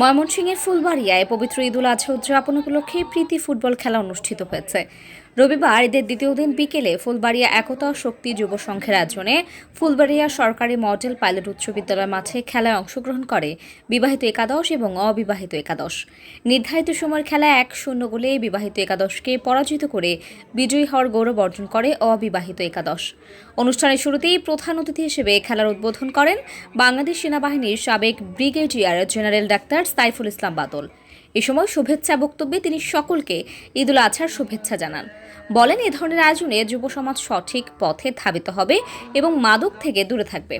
ময়মনসিংহের ফুলবাড়িয়ায় পবিত্র ঈদুল আজহা উদযাপন উপলক্ষে প্রীতি ফুটবল খেলা অনুষ্ঠিত হয়েছে। রবিবার ঈদের দ্বিতীয় দিন বিকেলে ফুলবাড়িয়া একতা শক্তি যুব সংঘের আয়োজনে ফুলবাড়িয়া সরকারি মডেল পাইলট উচ্চ বিদ্যালয় মাঠে খেলায় অংশগ্রহণ করে বিবাহিত একাদশ এবং অবিবাহিত একাদশ। নির্ধারিত সময়ের খেলায় এক শূন্য গোলে বিবাহিত একাদশকে পরাজিত করে বিজয়ী হওয়ার গৌরব অর্জন করে অবিবাহিত একাদশ। অনুষ্ঠানের শুরুতেই প্রধান অতিথি হিসেবে খেলার উদ্বোধন করেন বাংলাদেশ সেনাবাহিনীর সাবেক brigadier general doctor Saiful Islam Badal. এ সময় শুভেচ্ছা বক্তব্যে তিনি সকলকে ঈদুল আজহার শুভেচ্ছা জানান। বলেন, এ ধরনের আয়োজনে যুব সমাজ সঠিক পথে ধাবিত হবে এবং মাদক থেকে দূরে থাকবে।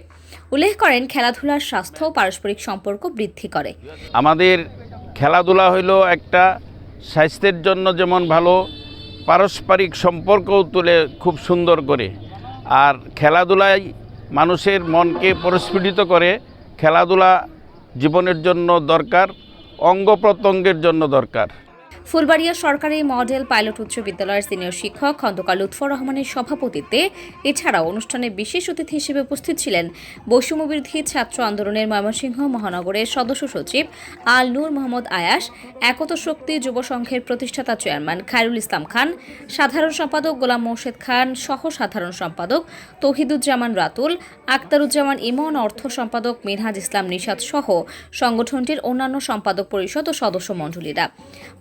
উল্লেখ করেন, খেলাধুলার স্বাস্থ্য পারস্পরিক সম্পর্ক বৃদ্ধি করে। আমাদের খেলাধুলা হইল একটা স্বাস্থ্যের জন্য যেমন ভালো, পারস্পরিক সম্পর্কও তুলে খুব সুন্দর করে। আর খেলাধুলায় মানুষের মনকে পরিস্ফুটিত করে, খেলাধুলা জীবনের জন্য দরকার। অঙ্গ প্রত্যঙ্গের জন্য দরকার। ফুলবাড়িয়া সরকারি মডেল পাইলট উচ্চ বিদ্যালয়ের সিনিয়র শিক্ষক খন্দকার লুৎফর রহমানের সভাপতিত্বে এছাড়াও অনুষ্ঠানে বিশেষ অতিথি হিসেবে উপস্থিত ছিলেন বৈষম্যবিরোধী ছাত্র আন্দোলনের ময়মনসিংহ মহানগরের সদস্য সচিব আল নূর মোহাম্মদ আয়াস, একত শক্তি যুব সংঘের প্রতিষ্ঠাতা চেয়ারম্যান খায়রুল ইসলাম খান, সাধারণ সম্পাদক গোলাম মোর্শেদ খান সহ সাধারণ সম্পাদক তহিদুজ্জামান রাতুল আক্তারুজ্জামান ইমন, অর্থ সম্পাদক মিনহাজ ইসলাম নিশাদ সহ সংগঠনটির অন্যান্য সম্পাদক পরিষদ ও সদস্য মণ্ডলীরা।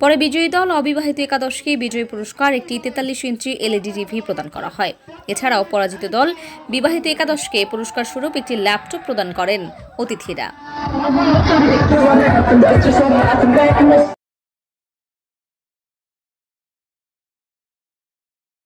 পরে বিজয়ী দল অবিবাহিত একাদশকে বিজয়ী পুরস্কার একটি তেতাল্লিশ ইঞ্চি এলইডি টিভি প্রদান করা হয়। এছাড়াও পরাজিত দল বিবাহিত একাদশকে পুরস্কার স্বরূপ একটি ল্যাপটপ প্রদান করেন অতিথিরা।